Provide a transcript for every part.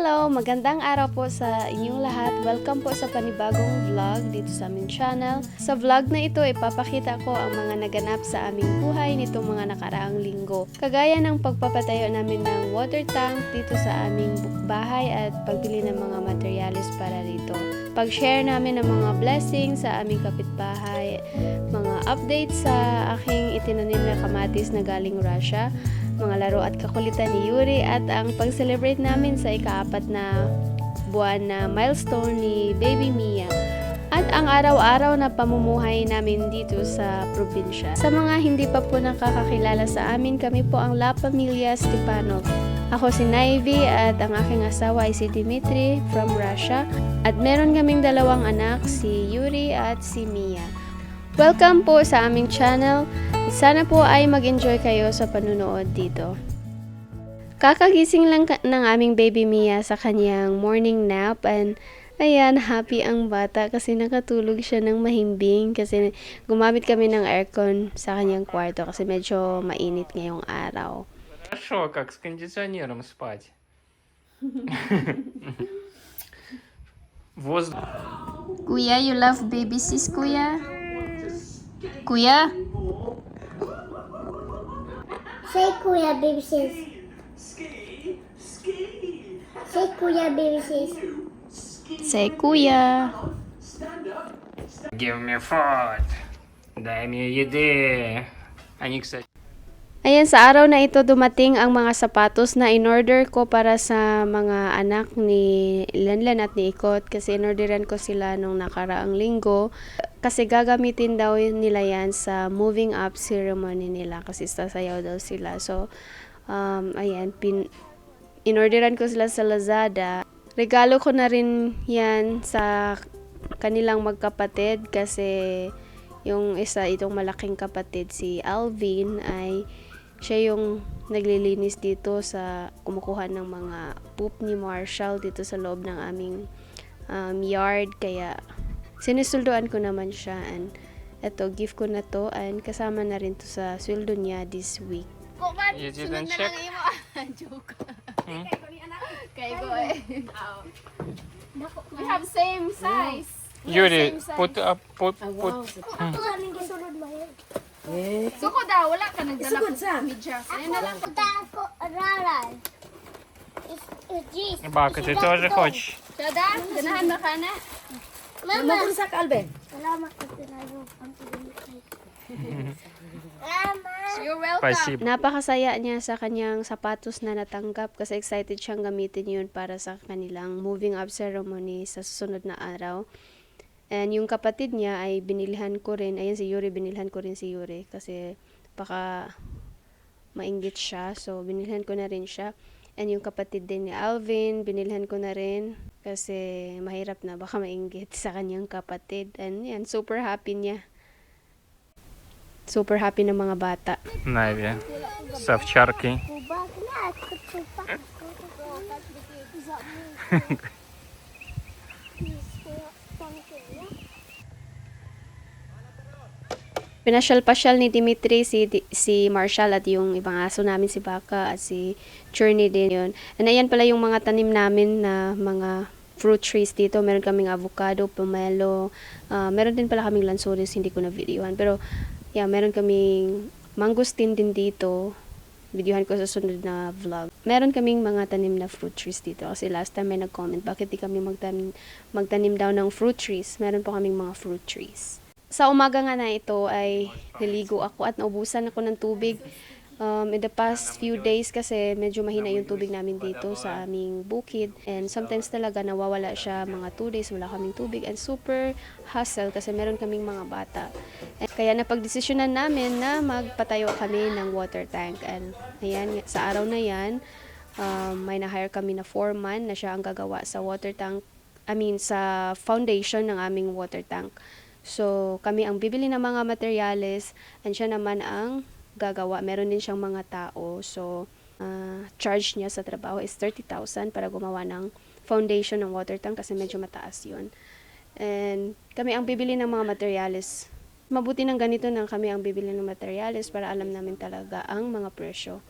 Hello! Magandang araw po sa inyong lahat. Welcome po sa panibagong vlog dito sa aming channel. Sa vlog na ito, ipapakita ko ang mga naganap sa aming buhay nitong mga nakaraang linggo. Kagaya ng pagpapatayo namin ng water tank dito sa aming bahay at pagbili ng mga materialis para dito. Pag-share namin ng mga blessings sa aming kapitbahay, mga updates sa aking itinanim na kamatis na galing Russia, mga laro at kakulitan ni Yuri at ang pag-celebrate namin sa ikaapat na buwan na milestone ni Baby Mia at ang araw-araw na pamumuhay namin dito sa probinsya. Sa mga hindi pa po nakakakilala sa amin, kami po ang La Familia Stepanov. Ako si Naivi at ang aking asawa ay si Dimitri from Russia at meron kaming dalawang anak, si Yuri at si Mia. Welcome po sa aming channel. Sana po ay mag-enjoy kayo sa panunood dito. Kakagising lang ka- ng aming baby Mia sa kanyang morning nap and ayan, happy ang bata kasi nakatulog siya ng mahimbing kasi gumamit kami ng aircon sa kanyang kwarto kasi medyo mainit ngayong araw. Хорошо, как с кондиционером спать. Воздух. Kuya, you love baby sis, kuya? Kuya? Say Kuya Baby Sis. Say Kuya Baby Sis. Say Give me food. Dahil me yedi. Anik sa... Ayan, sa araw na ito dumating ang mga sapatos na in-order ko para sa mga anak ni Lanlan at ni Ikot kasi in-orderan ko sila nung nakaraang linggo kasi gagamitin daw nila yan sa moving up ceremony nila kasi sasayaw daw sila. So, um, ayan, pin, in-orderan ko sila sa Lazada. Regalo ko na rin yan sa kanilang magkapatid kasi yung isa itong malaking kapatid si Alvin ay siya yung naglilinis dito sa kumukuha ng mga poop ni Marshall dito sa loob ng aming um, yard kaya sinisuldoan ko naman siya and eto gift ko na to and kasama na rin to sa sweldo niya this week you didn't check? Hmm? kay ko eh we have same size Юрий, put up, put, put. Ito kaming gisulod mo yun. suko daw wala ka nagdala ko sa medyas ayun na lang Punta ako araral. Is is this? Бака, ты тоже хочешь? Tada, ganahan ba ka Mama. Mama, sa ka, Alben. Salamat ko sinayo ang So you're welcome. Napakasaya niya sa kanyang sapatos na natanggap kasi excited siyang gamitin yun para sa kanilang moving up ceremony sa susunod na araw. And yung kapatid niya ay binilhan ko rin. Ayan si Yuri, binilhan ko rin si Yuri kasi baka maingit siya. So, binilhan ko na rin siya. And yung kapatid din ni Alvin, binilhan ko na rin kasi mahirap na baka mainggit sa kanyang kapatid. And yan, super happy niya. Super happy ng mga bata. Najwie. Sawciarki. Pinasyal-pasyal ni Dimitri si, si Marshall at yung ibang aso namin si Baka at si Churney din yun. And ayan pala yung mga tanim namin na mga fruit trees dito. Meron kaming avocado, pomelo, ah, meron din pala kaming lansones, hindi ko na videohan. Pero yeah, meron kaming mangosteen din dito. Videohan ko sa sunod na vlog. Meron kaming mga tanim na fruit trees dito. Kasi last time may nag-comment, bakit di kami magtanim, magtanim daw ng fruit trees? Meron po kaming mga fruit trees sa umaga nga na ito ay niligo ako at naubusan ako ng tubig. Um, in the past few days kasi medyo mahina yung tubig namin dito sa aming bukid and sometimes talaga nawawala siya mga 2 days wala kaming tubig and super hassle kasi meron kaming mga bata. And kaya napagdesisyonan namin na magpatayo kami ng water tank and ayan, sa araw na yan um, may na-hire kami na foreman na siya ang gagawa sa water tank I mean sa foundation ng aming water tank. So, kami ang bibili ng mga materyales and siya naman ang gagawa. Meron din siyang mga tao. So, ah, charge niya sa trabaho is 30,000 para gumawa ng foundation ng water tank kasi medyo mataas yun. And kami ang bibili ng mga materyales. Mabuti ng ganito nang kami ang bibili ng materyales para alam namin talaga ang mga presyo.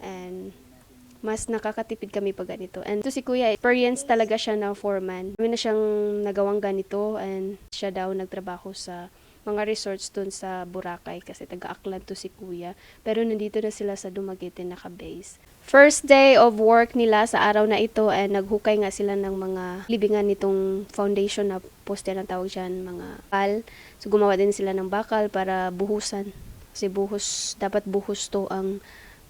And mas nakakatipid kami pag ganito. And to si Kuya, experience talaga siya na foreman. Kami na siyang nagawang ganito and siya daw nagtrabaho sa mga resorts dun sa Boracay kasi taga-Aklan to si Kuya. Pero nandito na sila sa Dumaguete naka-base. First day of work nila sa araw na ito and naghukay nga sila ng mga libingan nitong foundation na poste ang tawag dyan, mga pal. So gumawa din sila ng bakal para buhusan. Kasi buhos, dapat buhos to ang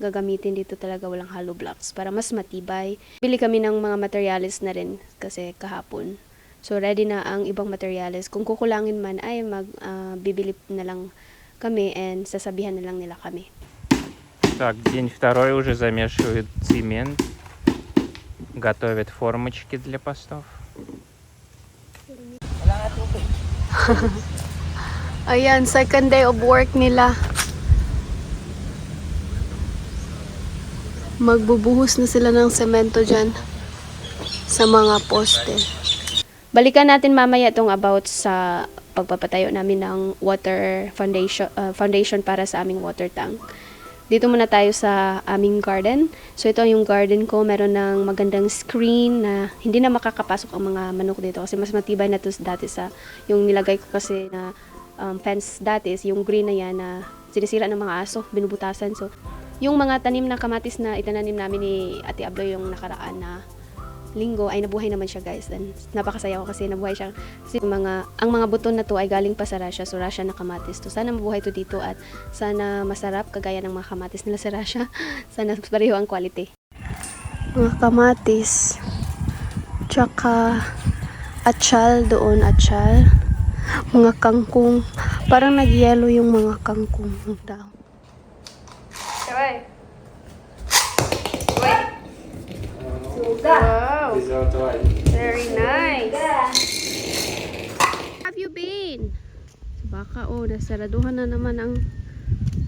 gagamitin dito talaga walang hollow blocks para mas matibay. Bili kami ng mga materials na rin kasi kahapon. So ready na ang ibang materials. Kung kukulangin man ay mag ah, bibili na lang kami and sasabihan na lang nila kami. Так, день второй уже замешивают цемент. Готовят формочки для постов. Ayan, second day of work nila. Magbubuhos na sila ng semento dyan sa mga poste. Balikan natin mamaya itong about sa pagpapatayo namin ng water foundation, uh, foundation para sa aming water tank. Dito muna tayo sa aming garden. So ito yung garden ko. Meron ng magandang screen na hindi na makakapasok ang mga manok dito kasi mas matibay na to dati sa yung nilagay ko kasi na um, fence dati yung green na yan na sinisira ng mga aso, binubutasan. So yung mga tanim na kamatis na itananim namin ni Ate Ablo yung nakaraan na linggo ay nabuhay naman siya guys. And napakasaya ko kasi nabuhay siya. Kasi mga ang mga buto na to ay galing pa sa Russia. So Russia na kamatis to. Sana mabuhay to dito at sana masarap kagaya ng mga kamatis nila sa Russia. Sana pareho ang quality. Mga kamatis tsaka atsal doon atsal. Mga kangkong. Parang nagyelo yung mga kangkong daw Wow. Very nice. Have you been? Baka oh, nasaraduhan na naman ang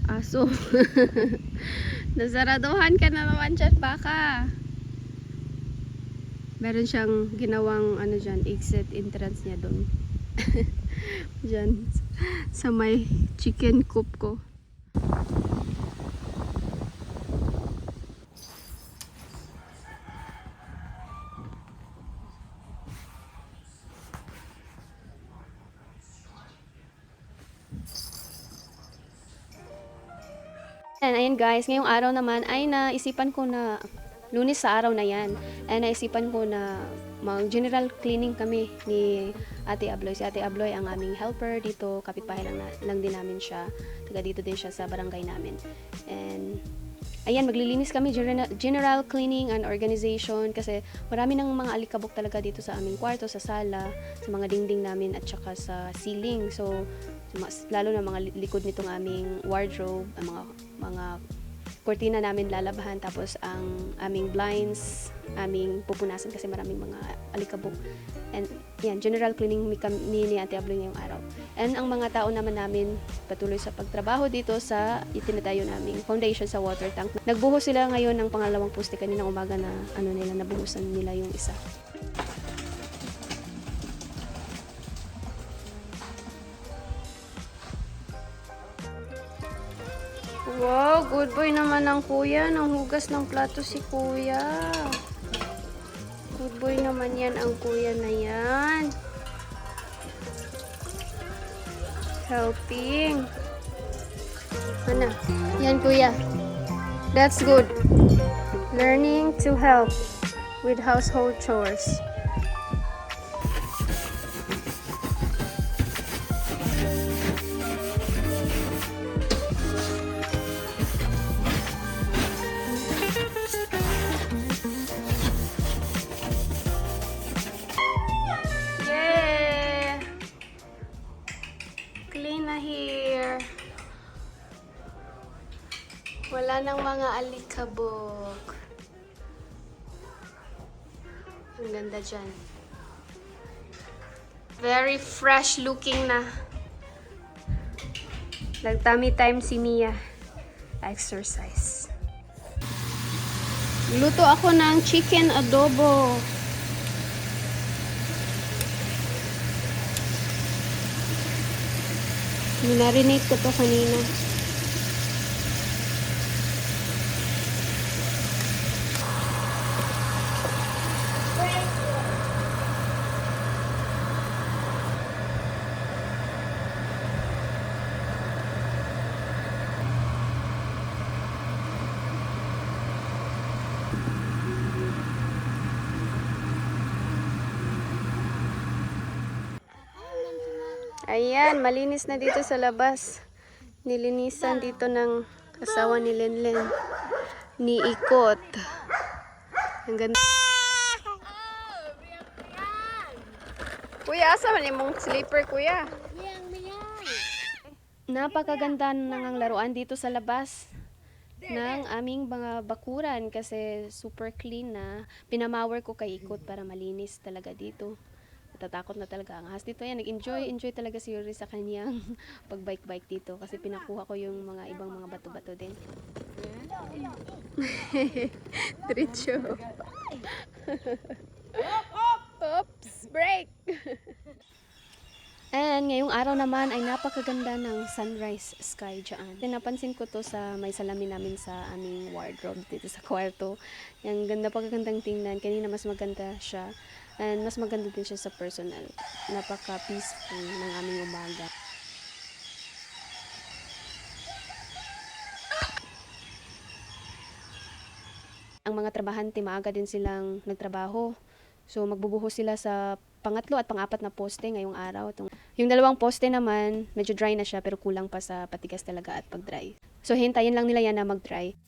aso. nasaraduhan ka na naman dyan, baka. Meron siyang ginawang ano dyan, exit entrance niya doon. dyan. Sa may chicken coop ko. And ayun guys, ngayong araw naman ay naisipan ko na lunes sa araw na yan. And naisipan ko na mag general cleaning kami ni Ate Abloy. Si Ate Abloy ang aming helper dito. Kapitbahay lang, na, lang din namin siya. Taga dito din siya sa barangay namin. And ayan, maglilinis kami general cleaning and organization kasi marami ng mga alikabok talaga dito sa aming kwarto, sa sala, sa mga dingding namin at saka sa ceiling. So, mas, lalo na mga li- likod nitong aming wardrobe, ang mga mga kortina namin lalabahan tapos ang aming blinds, aming pupunasan kasi maraming mga alikabok. And yan, general cleaning ni, ni, ni Ate Ablo ngayong araw. And ang mga tao naman namin patuloy sa pagtrabaho dito sa itinatayo naming foundation sa water tank. Nagbuhos sila ngayon ng pangalawang poste kaninang umaga na ano nila nabuhusan nila yung isa. Wow, good boy naman ang kuya. Nang hugas ng plato si kuya. Good boy naman yan ang kuya na yan. Helping. Ano? Yan kuya. That's good. Learning to help with household chores. Alikabok. Ang ganda dyan. Very fresh looking na. Nag-tummy time si Mia. Exercise. Luto ako ng chicken adobo. Minarinate ko to kanina. Ayan, malinis na dito sa labas. Nilinisan dito ng asawa ni Lenlen. Ni Ikot. Ang ganda. Kuya, asa man imong slipper, kuya? Napakaganda ng laruan dito sa labas ng aming mga bakuran kasi super clean na. Pinamawar ko kay Ikot para malinis talaga dito. Natatakot na talaga ang ahas dito. Yan, nag-enjoy, enjoy talaga si Yuri sa kanyang pag-bike-bike dito kasi pinakuha ko yung mga ibang mga bato-bato din. Diretso. Oops, break! And ngayong araw naman ay napakaganda ng sunrise sky dyan. Napansin ko to sa may salamin namin sa aming wardrobe dito sa kwarto. Yung ganda pagkagandang tingnan. Kanina mas maganda siya. And mas maganda din siya sa personal. Napaka-peaceful ng aming umaga. Ang mga trabahante, maaga din silang nagtrabaho. So, magbubuhos sila sa pangatlo at pangapat na poste ngayong araw. Yung dalawang poste naman, medyo dry na siya pero kulang pa sa patigas talaga at pag-dry. So, hintayin lang nila yan na mag-dry.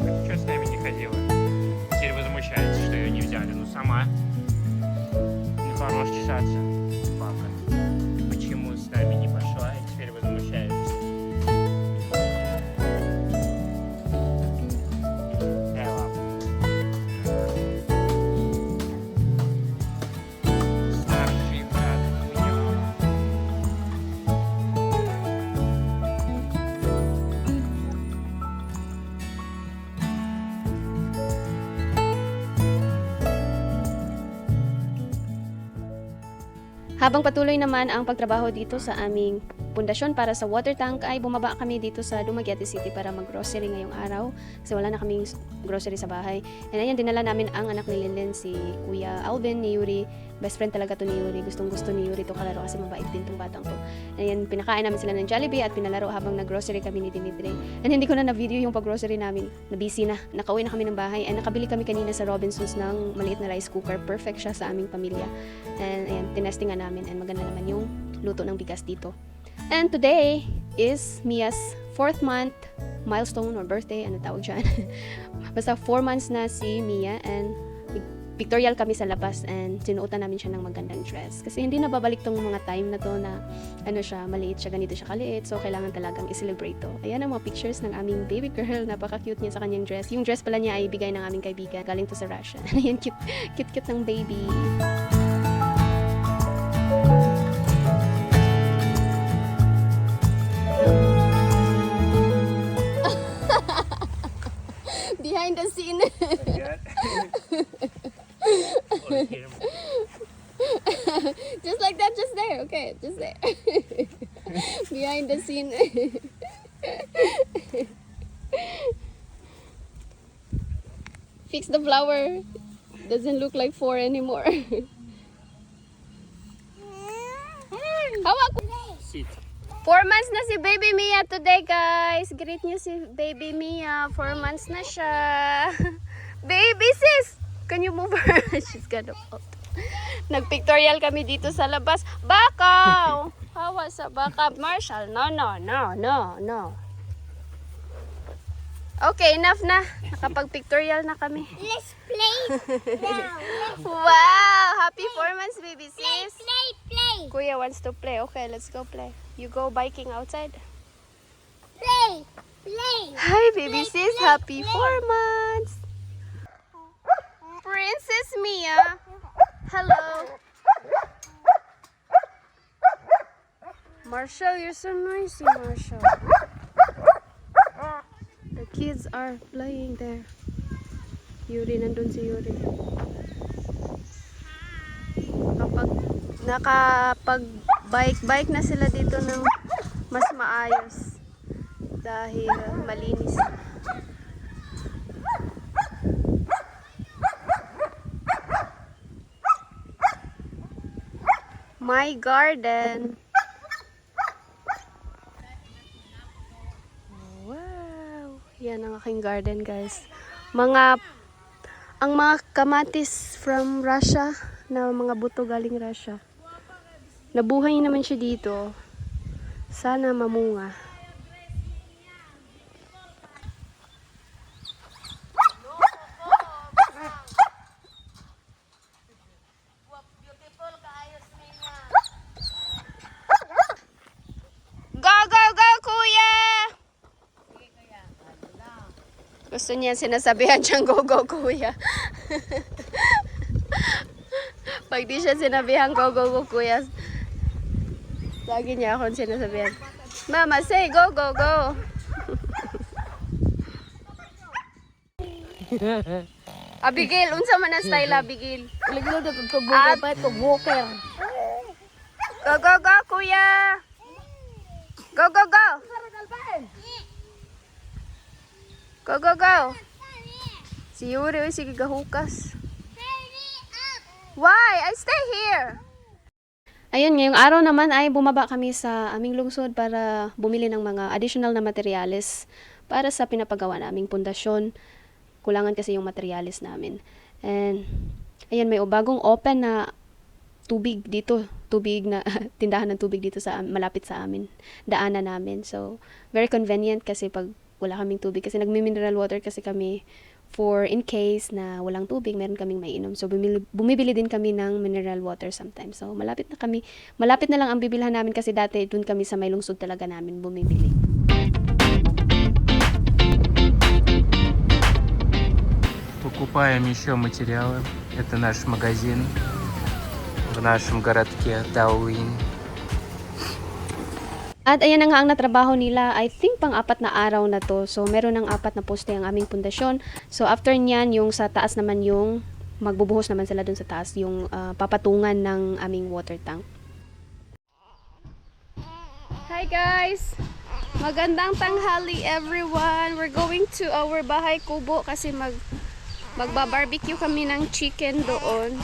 Ты что с нами не ходила? Теперь возмущается, что ее не взяли. Ну сама. Не хорош чесаться. Habang patuloy naman ang pagtrabaho dito sa aming pundasyon para sa water tank ay bumaba kami dito sa Dumaguete City para mag-grocery ngayong araw kasi wala na kaming grocery sa bahay. And ayan, dinala namin ang anak ni Linlen, si Kuya Alvin, ni Yuri. Best friend talaga to ni Yuri. Gustong gusto ni Yuri to kalaro kasi mabait din tong batang to. Ayan, pinakain namin sila ng Jollibee at pinalaro habang nag-grocery kami ni Dimitri. And hindi ko na na-video yung pag-grocery namin. Na-busy na. Nakauwi na kami ng bahay. And nakabili kami kanina sa Robinsons ng maliit na rice cooker. Perfect siya sa aming pamilya. And ayan, tinestingan namin. And maganda naman yung luto ng bigas dito. And today is Mia's fourth month milestone or birthday, ano tawag dyan. Basta four months na si Mia and pictorial kami sa labas and sinuotan namin siya ng magandang dress. Kasi hindi na babalik tong mga time na to na ano siya, maliit siya, ganito siya kaliit. So, kailangan talagang i-celebrate to. Ayan ang mga pictures ng aming baby girl. Napaka-cute niya sa kanyang dress. Yung dress pala niya ay bigay ng aming kaibigan. Galing to sa Russia. Ayan, cute, cute-cute ng baby. The scene. Fix the flower. Doesn't look like four anymore. Hawak! Sit. Four months na si Baby Mia today, guys. Greet niyo si Baby Mia. Four months na siya. Baby sis! Can you move her? She's gonna out. Nagpictorial kami dito sa labas. Bakaw! Hawa sa baka. Marshall, no, no, no, no, no. Okay, enough na. Nakapag-pictorial na kami. Let's play now. Let's Wow! Happy four months, baby sis. play, play, Kuya wants to play. Okay, let's go play. You go biking outside. play, play. Hi, baby sis. Happy four months. Princess Mia. Hello. Marshall, you're so noisy, Marshall. kids are playing there. Yuri, nandun si Yuri. Kapag nakapag bike bike na sila dito ng mas maayos dahil malinis. My garden. Wow! Yan ang aking garden, guys. Mga ang mga kamatis from Russia na mga buto galing Russia. Nabuhay naman siya dito. Sana mamunga. Go, go, go, kuya! Gusto niya sinasabihan siyang go, go, kuya. Pag di siya sinabihan go, go, go, kuya, lagi niya akong sinasabihan. Mama, say go, go, go. Abigail, unsa man ang style, Abigail? Lagi-lagi ito ito Ah. pa walker. Go, go, go, kuya! Go, go, go! Go, go, go! Si Yuri, oy, sige. Why? I stay here! Ayun, ngayong araw naman ay bumaba kami sa aming lungsod para bumili ng mga additional na materyales para sa pinapagawa naming pundasyon. Kulangan kasi yung materyales namin. And, ayun, may bagong open na tubig dito, tubig na tindahan ng tubig dito sa malapit sa amin, daanan namin. So, very convenient kasi pag wala kaming tubig kasi nagmi-mineral water kasi kami for in case na walang tubig, meron kaming mainom. So, bumili, bumibili din kami ng mineral water sometimes. So, malapit na kami, malapit na lang ang bibilhan namin kasi dati dun kami sa may lungsod talaga namin bumibili. Покупаем еще материалы. Это наш магазин в нашем городке Дауин. At ayan na nga ang natrabaho nila, I think pang apat na araw na to. So meron ng apat na poste ang aming pundasyon. So after niyan, yung sa taas naman yung magbubuhos naman sila dun sa taas, yung ah, papatungan ng aming water tank. Hi guys! Magandang tanghali everyone! We're going to our bahay kubo kasi mag magba-barbecue kami ng chicken doon.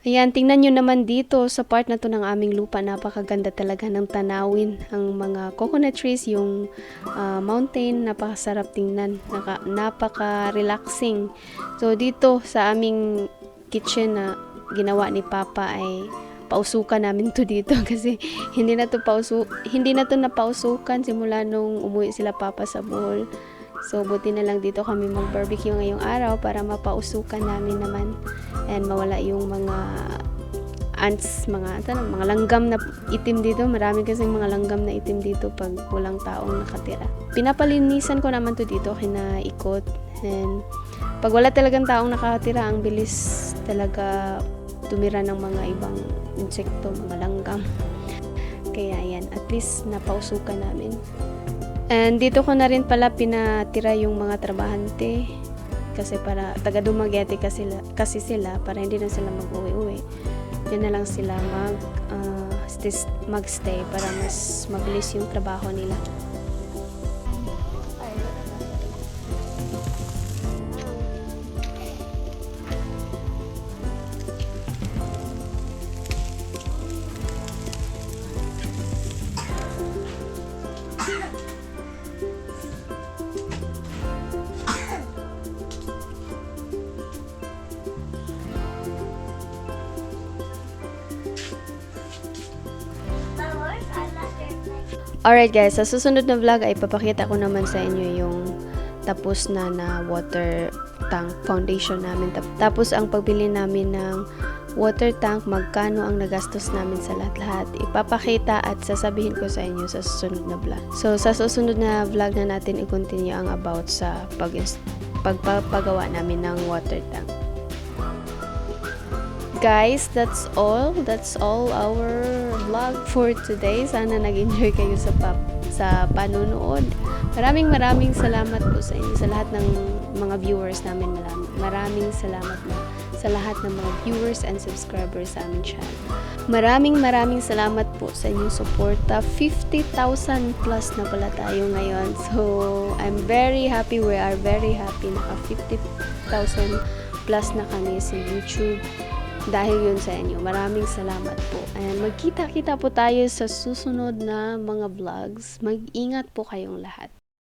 Ayan, tingnan nyo naman dito sa part na to ng aming lupa. Napakaganda talaga ng tanawin. Ang mga coconut trees, yung ah, mountain, napakasarap tingnan. Naka, napaka-relaxing. So, dito sa aming kitchen na ginawa ni Papa ay pausukan namin to dito kasi hindi na to pausu hindi na to napausukan simula nung umuwi sila Papa sa Bohol. So, buti na lang dito kami mag-barbecue ngayong araw para mapausukan namin naman and mawala yung mga ants, mga, ano, mga langgam na itim dito. Marami kasi mga langgam na itim dito pag walang taong nakatira. Pinapalinisan ko naman to dito, kinaikot. And pag wala talagang taong nakatira, ang bilis talaga tumira ng mga ibang insekto, mga langgam. Kaya yan, at least napausukan namin. And dito ko na rin pala pinatira yung mga trabahante kasi para taga Dumaguete kasi, kasi sila para hindi na sila mag-uwi-uwi. Diyan na lang sila mag stis- magstay para mas mabilis yung trabaho nila. Alright guys, sa susunod na vlog ay papakita ko naman sa inyo yung tapos na na water tank foundation namin. Tap- Tapos ang pagbili namin ng water tank, magkano ang nagastos namin sa lahat-lahat. Ipapakita at sasabihin ko sa inyo sa susunod na vlog. So sa susunod na vlog na natin i-continue ang about sa pag pagpapagawa namin ng water tank. Guys, that's all. That's all our vlog for today. Sana nag-enjoy kayo sa pap sa panonood. Maraming maraming salamat po sa inyo, sa lahat ng mga viewers namin. Maraming, salamat na sa lahat ng mga viewers and subscribers sa aming channel. Maraming maraming salamat po sa inyong suporta. 50,000 plus na pala tayo ngayon. So, I'm very happy. We are very happy. Naka 50,000 plus na kami sa YouTube. Dahil yun sa inyo. Maraming salamat po. And magkita-kita po tayo sa susunod na mga vlogs. Mag-ingat po kayong lahat.